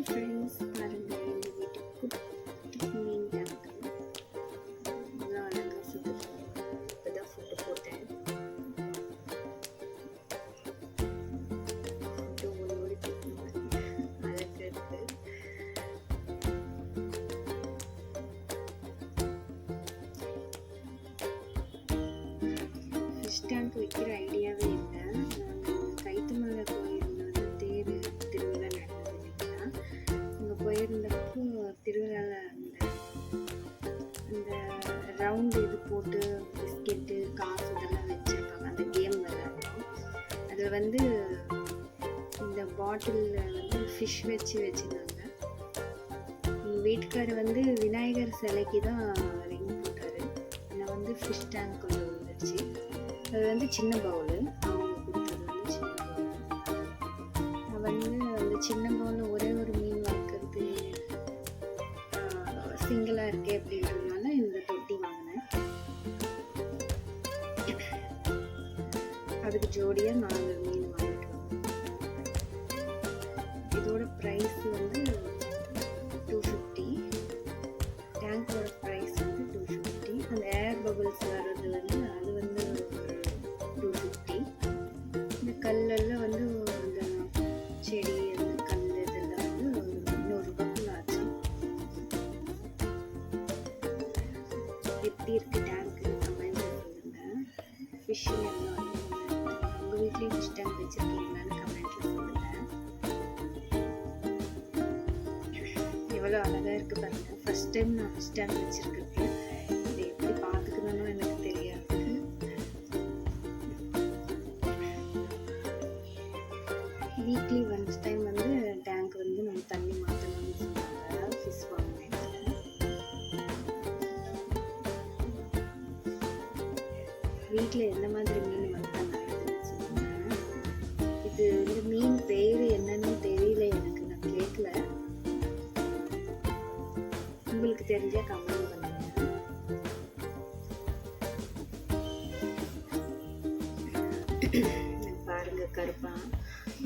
my friends are in the family to put mean Lord the photo for them. Stand வைக்கிற idea. வந்து இந்த பாட்டிலில் வந்து fish வச்சு வச்சுருந்தாங்க. எங்கள் வீட்டுக்காரர் வந்து விநாயகர் சிலைக்கு தான் ரிங் போட்டார். நான் வந்து ஃபிஷ் டேங்க் கொண்டு வந்துருச்சு அது வந்து சின்ன பவுலு அவங்க கொடுத்தது வந்து சின்ன பவுல் வந்து அந்த சின்ன பவுலில் ஒரே ஒரு மீன் வளர்க்குறது சிங்கிளாக இருக்கே அப்படின்னு ஜோடியாக நாலு மீன் வாங்கிட்டு இதோட ப்ரைஸ் வந்து டூ ஃபிஃப்டி டேங்கோட ப்ரைஸ் வந்து டூ ஃபிஃப்டி அந்த ஏர் பபுள்ஸ் வர்றது வந்து அது வந்து டூ ஃபிஃப்டி இந்த கல்லெல்லாம் வந்து அந்த செடி அந்த கல் இதெல்லாம் வந்து நூறுரூபாக்குள்ள ஆச்சு எப்படி இருக்கு டேங்க்கு கமெண்ட் சொல்லுங்கள் ஃபிஷ்ஷிங் எல்லாம் உங்கள் வச்சுருக்கீங்களான்னு கமெண்ட்ல சொல்லுங்க. எவ்வளோ அழகாக இருக்கு பாருங்க. ஃபர்ஸ்ட் டைம் நான் ஃபிஷ் டேங்க் வச்சுருக்கிறது. இதை எப்படி பார்த்துக்கணும்னு எனக்கு தெரியாது. வீக்லி ஒன்ஸ் டைம் வந்து டேங்க் வந்து நம்ம தண்ணி மாற்றணும்னு சொன்னாங்க. ஃபிஷ் வாங்கினேன். வீட்டில் என்ன உங்களுக்கு தெரிஞ்சா கமெண்ட் பண்ணுங்க இங்க பாருங்க கருப்பா.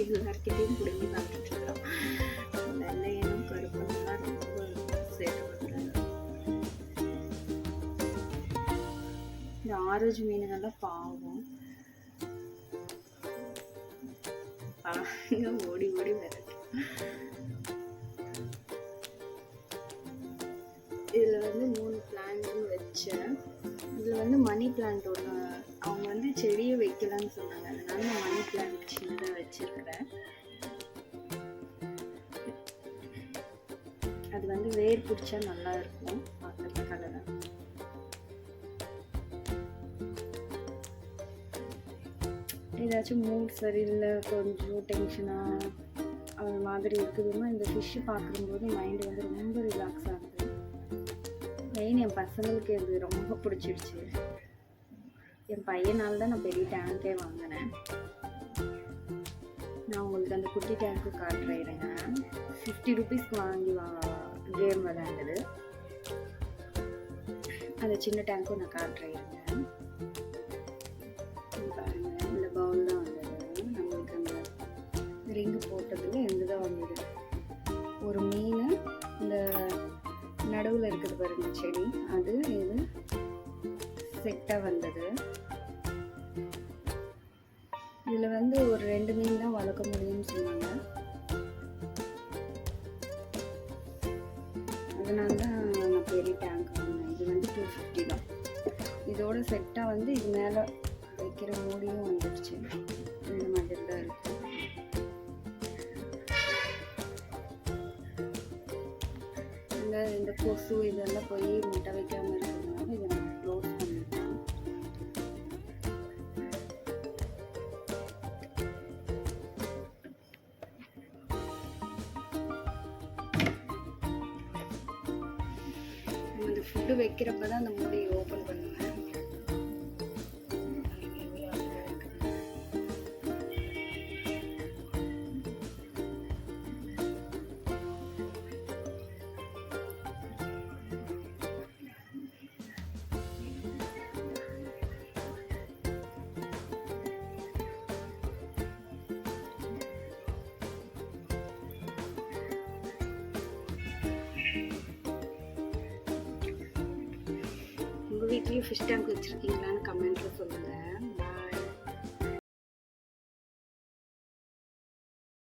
எல்லார்கிட்டையும் பிடுங்கி பார்த்துட்டு இருக்கிறோம் வெள்ளையனும் கருப்பெல்லாம் ரொம்ப சேட்டை பண்ணுறாங்க இந்த ஆரஞ்சு மீனுங்கெல்லாம் பாவம். பாருங்க ஓடி ஓடி வரட்டும் வச்சேன். இதில் வந்து மணி பிளான்ட் ஒன்று அவங்க வந்து செடியை வைக்கலாம்னு சொன்னாங்க. அதனால நான் மணி பிளான்ட் சின்னதாக வச்சுருக்கிறேன். அது வந்து வேர் பிடிச்சா நல்லா இருக்கும். பார்க்கறதுக்காக தான் ஏதாச்சும் மூட் சரியில்லை கொஞ்சம் டென்ஷனாக அது மாதிரி இருக்குதுன்னா இந்த ஃபிஷ்ஷு பார்க்கும்போது மைண்டு வந்து ரொம்ப ரிலாக்ஸ் ஆகுது மெயின் என் பசங்களுக்கு இது ரொம்ப பிடிச்சிடுச்சு என் பையனால் தான் நான் பெரிய டேங்கே வாங்கினேன். நான் உங்களுக்கு அந்த குட்டி டேங்க்கு காட்டுறேன் ஃபிஃப்டி ருபீஸ்க்கு வாங்கி வா கேம் விளையாண்டது. அந்த சின்ன டேங்க்கும் நான் காட்டுறேன் இருங்க. இந்த பவுல் தான் வந்தது. நம்மளுக்கு அந்த ரிங்கு போட்டதுல இந்த தான் வந்தது. ஒரு மீன் இந்த நடுவில் இருக்குது பாருங்க செடி. அது இது செட்டாக வந்தது. இதில் வந்து ஒரு ரெண்டு மீன் தான் வளர்க்க முடியும்னு சொன்னாங்க. அதனால தான் நான் பெரிய டேங்க் வாங்கினேன் இது வந்து டூ ஃபிஃப்டி தான். இதோட செட்டாக வந்து இது மேலே வைக்கிற மூடியும் வந்துடுச்சு இந்த மாதிரி தான் இருக்குது இந்த இந்த கொசு இதெல்லாம் போய் முட்டை வைக்காமல் இருக்கிறதுனால இதை நான் க்ளோஸ் பண்ணிட்டேன் இந்த ஃபுட்டு வைக்கிறப்ப தான் அந்த மூடியை ஓப்பன் பண்ணுவேன். வீட்லேயும் ஃபிஷ் டேங்க் வச்சுருக்கீங்களான்னு கமெண்ட்டில் சொல்லுங்கள்